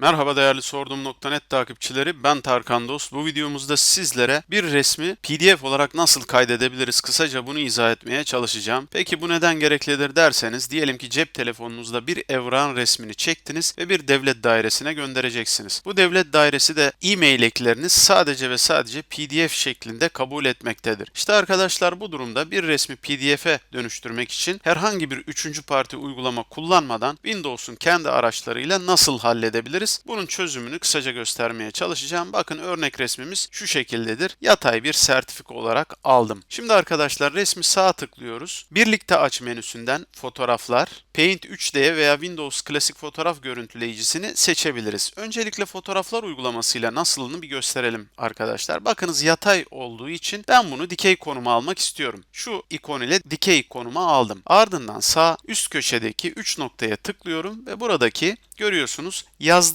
Merhaba değerli Sordum.net takipçileri ben Tarkan Dost. Bu videomuzda sizlere bir resmi PDF olarak nasıl kaydedebiliriz kısaca bunu izah etmeye çalışacağım. Peki bu neden gereklidir derseniz diyelim ki cep telefonunuzda bir evran resmini çektiniz ve bir devlet dairesine göndereceksiniz. Bu devlet dairesi de e-mail eklerini sadece ve sadece PDF şeklinde kabul etmektedir. İşte arkadaşlar bu durumda bir resmi PDF'e dönüştürmek için herhangi bir üçüncü parti uygulama kullanmadan Windows'un kendi araçlarıyla nasıl halledebiliriz? Bunun çözümünü kısaca göstermeye çalışacağım. Bakın örnek resmimiz şu şekildedir. Yatay bir sertifika olarak aldım. Şimdi arkadaşlar resmi sağ tıklıyoruz. Birlikte aç menüsünden fotoğraflar, Paint 3D veya Windows klasik fotoğraf görüntüleyicisini seçebiliriz. Öncelikle fotoğraflar uygulamasıyla nasılını bir gösterelim arkadaşlar. Bakınız yatay olduğu için ben bunu dikey konuma almak istiyorum. Şu ikon ile dikey konuma aldım. Ardından sağ üst köşedeki 3 noktaya tıklıyorum ve buradaki görüyorsunuz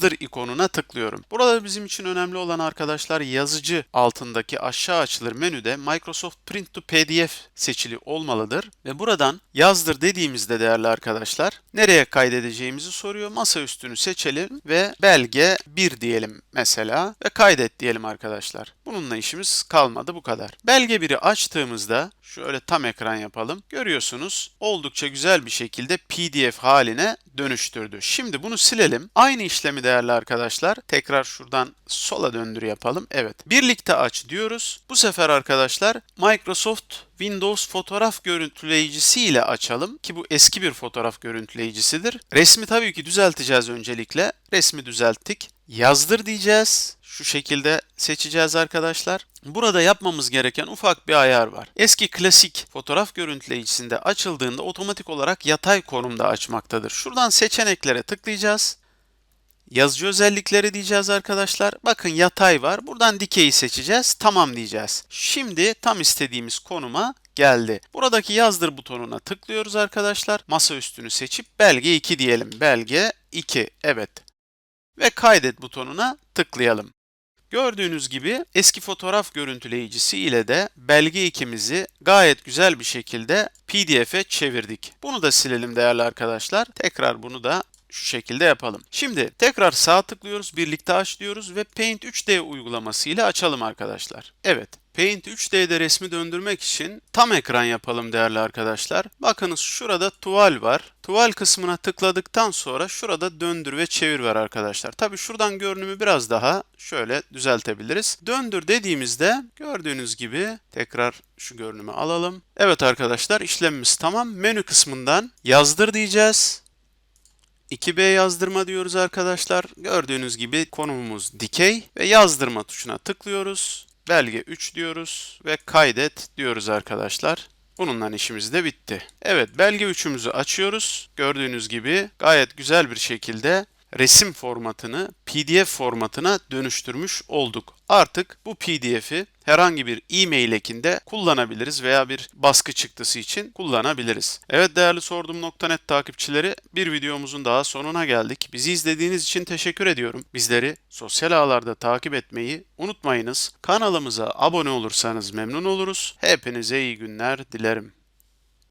yazdır ikonuna tıklıyorum. Burada bizim için önemli olan arkadaşlar yazıcı altındaki aşağı açılır menüde Microsoft Print to PDF seçili olmalıdır ve buradan yazdır dediğimizde değerli arkadaşlar nereye kaydedeceğimizi soruyor. Masa üstünü seçelim ve belge 1 diyelim mesela ve kaydet diyelim arkadaşlar. Bununla işimiz kalmadı bu kadar. Belge 1'i açtığımızda şöyle tam ekran yapalım. Görüyorsunuz oldukça güzel bir şekilde PDF haline dönüştürdü. Şimdi bunu silelim. Aynı işlemi değerli arkadaşlar tekrar şuradan sola döndür yapalım. Evet. Birlikte aç diyoruz. Bu sefer arkadaşlar Microsoft Windows fotoğraf görüntüleyicisi ile açalım ki bu eski bir fotoğraf görüntüleyicisidir. Resmi tabii ki düzelteceğiz öncelikle. Resmi düzelttik. Yazdır diyeceğiz. Şu şekilde seçeceğiz arkadaşlar. Burada yapmamız gereken ufak bir ayar var. Eski klasik fotoğraf görüntüleyicisinde açıldığında otomatik olarak yatay konumda açmaktadır. Şuradan seçeneklere tıklayacağız. Yazıcı özellikleri diyeceğiz arkadaşlar. Bakın yatay var. Buradan dikeyi seçeceğiz. Tamam diyeceğiz. Şimdi tam istediğimiz konuma geldi. Buradaki yazdır butonuna tıklıyoruz arkadaşlar. Masa üstünü seçip belge 2 diyelim. Belge 2. Evet. Ve kaydet butonuna tıklayalım. Gördüğünüz gibi eski fotoğraf görüntüleyicisi ile de belge ikimizi gayet güzel bir şekilde PDF'e çevirdik. Bunu da silelim değerli arkadaşlar. Tekrar bunu da şu şekilde yapalım. Şimdi tekrar sağ tıklıyoruz, birlikte aç diyoruz ve Paint 3D uygulaması ile açalım arkadaşlar. Evet, Paint 3D'de resmi döndürmek için tam ekran yapalım değerli arkadaşlar. Bakınız şurada tuval var. Tuval kısmına tıkladıktan sonra şurada döndür ve çevir var arkadaşlar. Tabi şuradan görünümü biraz daha şöyle düzeltebiliriz. Döndür dediğimizde gördüğünüz gibi tekrar şu görünümü alalım. Evet arkadaşlar işlemimiz tamam. Menü kısmından yazdır diyeceğiz. 2B yazdırma diyoruz arkadaşlar. Gördüğünüz gibi konumumuz dikey ve yazdırma tuşuna tıklıyoruz. Belge 3 diyoruz ve kaydet diyoruz arkadaşlar. Bununla işimiz de bitti. Evet belge 3'ümüzü açıyoruz. Gördüğünüz gibi gayet güzel bir şekilde resim formatını PDF formatına dönüştürmüş olduk. Artık bu PDF'i herhangi bir e-mail ekinde kullanabiliriz veya bir baskı çıktısı için kullanabiliriz. Evet değerli Sordum.net takipçileri bir videomuzun daha sonuna geldik. Bizi izlediğiniz için teşekkür ediyorum. Bizleri sosyal ağlarda takip etmeyi unutmayınız. Kanalımıza abone olursanız memnun oluruz. Hepinize iyi günler dilerim.